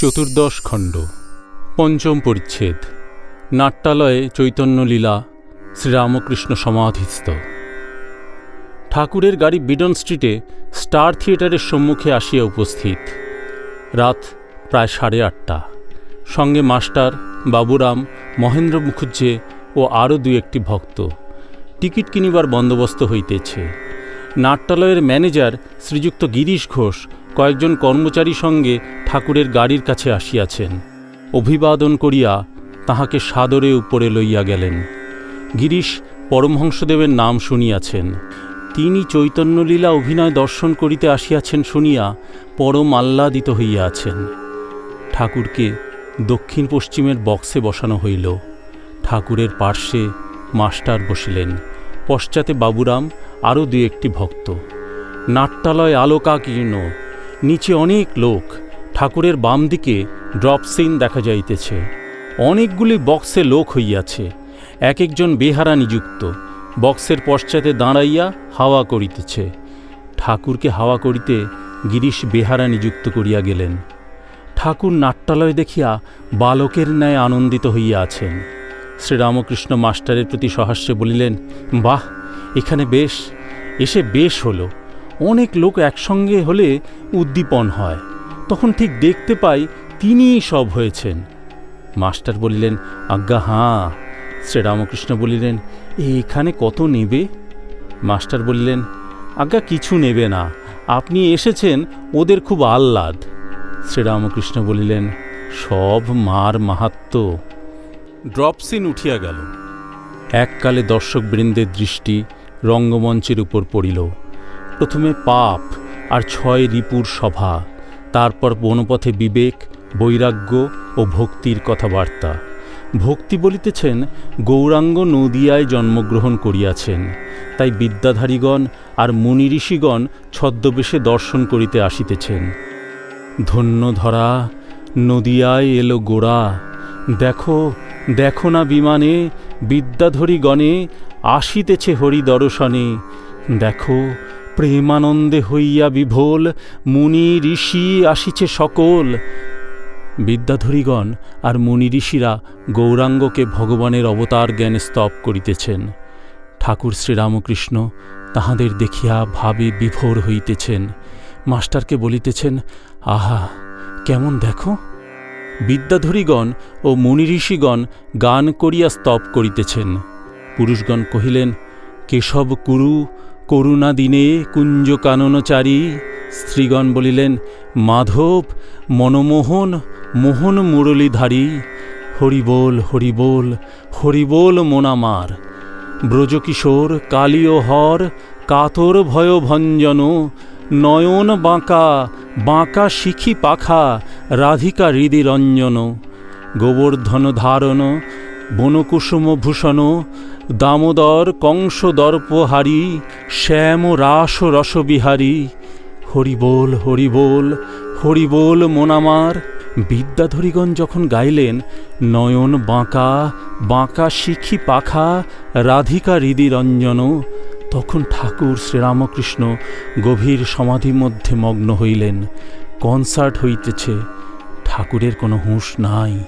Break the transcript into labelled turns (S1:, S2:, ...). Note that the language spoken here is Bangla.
S1: চতুর্দশ খণ্ড। পঞ্চম পরিচ্ছেদ। নাট্যালয়ে চৈতন্যলীলা শ্রীরামকৃষ্ণ সমাধিস্থ। ঠাকুরের গাড়ি বিডন স্ট্রিটে স্টার থিয়েটারের সম্মুখে আসিয়া উপস্থিত। রাত প্রায় সাড়ে আটটা। সঙ্গে মাস্টার, বাবুরাম, মহেন্দ্র মুখুজ্জে ও আরও দু একটি ভক্ত। টিকিট কিনিবার বন্দোবস্ত হইতেছে। নাট্যালয়ের ম্যানেজার শ্রীযুক্ত গিরিশ ঘোষ কয়েকজন কর্মচারী সঙ্গে ঠাকুরের গাড়ির কাছে আসিয়াছেন। অভিবাদন করিয়া তাহাকে সাদরে উপরে লইয়া গেলেন। গিরিশ পরমহংসদেবের নাম শুনিয়াছেন। তিনি চৈতন্যলীলা অভিনয় দর্শন করিতে আসিয়াছেন শুনিয়া পরম আহ্লাদিত হইয়াছেন ঠাকুরকে দক্ষিণ পশ্চিমের বক্সে বসানো হইল। ঠাকুরের পার্শ্বে মাস্টার বসিলেন। পশ্চাতে বাবুরাম আরও দু একটি ভক্ত। নাট্যালয় আলোকাকীর্ণ। নিচে অনেক লোক ঠাকুরের বাম দিকে ড্রপ সিন দেখা যাইতেছে। অনেকগুলি বক্সে লোক হইয়াছে এক একজন বেহারা নিযুক্ত। বক্সের পশ্চাতে দাঁড়াইয়া হাওয়া করিতেছে। ঠাকুরকে হাওয়া করিতে গিরিশ বেহারা নিযুক্ত করিয়া গেলেন। ঠাকুর নাট্যালয় দেখিয়া বালকের ন্যায় আনন্দিত হইয়া আছেন। শ্রীরামকৃষ্ণ মাস্টারের প্রতি সহাস্যে বলিলেন, বাহ, এখানে বেশ, এসে বেশ হলো। অনেক লোক একসঙ্গে হলে উদ্দীপন হয়। তখন ঠিক দেখতে পাই তিনিই সব হয়েছেন। মাস্টার বলিলেন, আজ্ঞা, হাঁ। শ্রীরামকৃষ্ণ বলিলেন, এখানে কত নেবে? মাস্টার বললেন, আজ্ঞা, কিছু নেবে না। আপনি এসেছেন, ওদের খুব আহ্লাদ। শ্রীরামকৃষ্ণ বলিলেন, সব মার মাহাত্ম। ড্রপসিন উঠিয়া গেল। এককালে দর্শকবৃন্দের দৃষ্টি রঙ্গমঞ্চের উপর পড়িল। প্রথমে পাপ আর ছয় রিপুর সভা, তারপর বনপথে বিবেক, বৈরাগ্য ও ভক্তির কথাবার্তা। ভক্তি বলিতেছেন, গৌরাঙ্গ নদিয়ায় জন্মগ্রহণ করিয়াছেন। তাই বিদ্যাধারীগণ আর মুনি ঋষিগণ ছদ্মবেশে দর্শন করিতে আসিতেছেন। ধন্য ধরা নদিয়ায় এলো গোড়া। দেখো দেখো না বিমানে বিদ্যাধরী গণে আসিতেছে হরি দর্শনে দেখো প্রেমানন্দে হইয়া বিভোল, মুনি ঋষি আসিছে সকল। বিদ্যাধরীগণ আর মুনি ঋষিরা গৌরাঙ্গকে ভগবানের অবতার জ্ঞানে স্তব করিতেছেন। ঠাকুর শ্রীরামকৃষ্ণ তাহাদের দেখিয়া ভাবে বিভোর হইতেছেন। মাস্টারকে বলিতেছেন, আহা, কেমন দেখো। বিদ্যাধরীগণ ও মুনি ঋষিগণ গান করিয়া স্তব করিতেছেন। পুরুষগণ কহিলেন, কেশব কুরু করুণা দিনে কুঞ্জ কাননচারী স্ত্রীগণ বলিলেন, মাধব, মনমোহন, মোহন মুরলীধারী। হরিবোল হরিবোল হরিবোল মোনামার। ব্রজকিশোর কালীয় হর কাতর ভয় ভঞ্জন নয়ন বাঁকা বাঁকা শিখি পাখা, রাধিকা হৃদি রঞ্জন গোবর্ধন ধারণ বনকুসুম ভূষণ দামোদর কংস দর্পহারী শ্যাম রাস রসবিহারী। হরিবোল হরিবোল হরিবোল মোনামার। বিদ্যাধরীগণ যখন গাইলেন, নয়ন বাঁকা বাঁকা শিখি পাখা, রাধিকা হৃদি রঞ্জন, তখন ঠাকুর শ্রীরামকৃষ্ণ গভীর সমাধি মধ্যে মগ্ন হইলেন। কনসার্ট হইতেছে। ঠাকুরের কোনো হুঁশ নাই।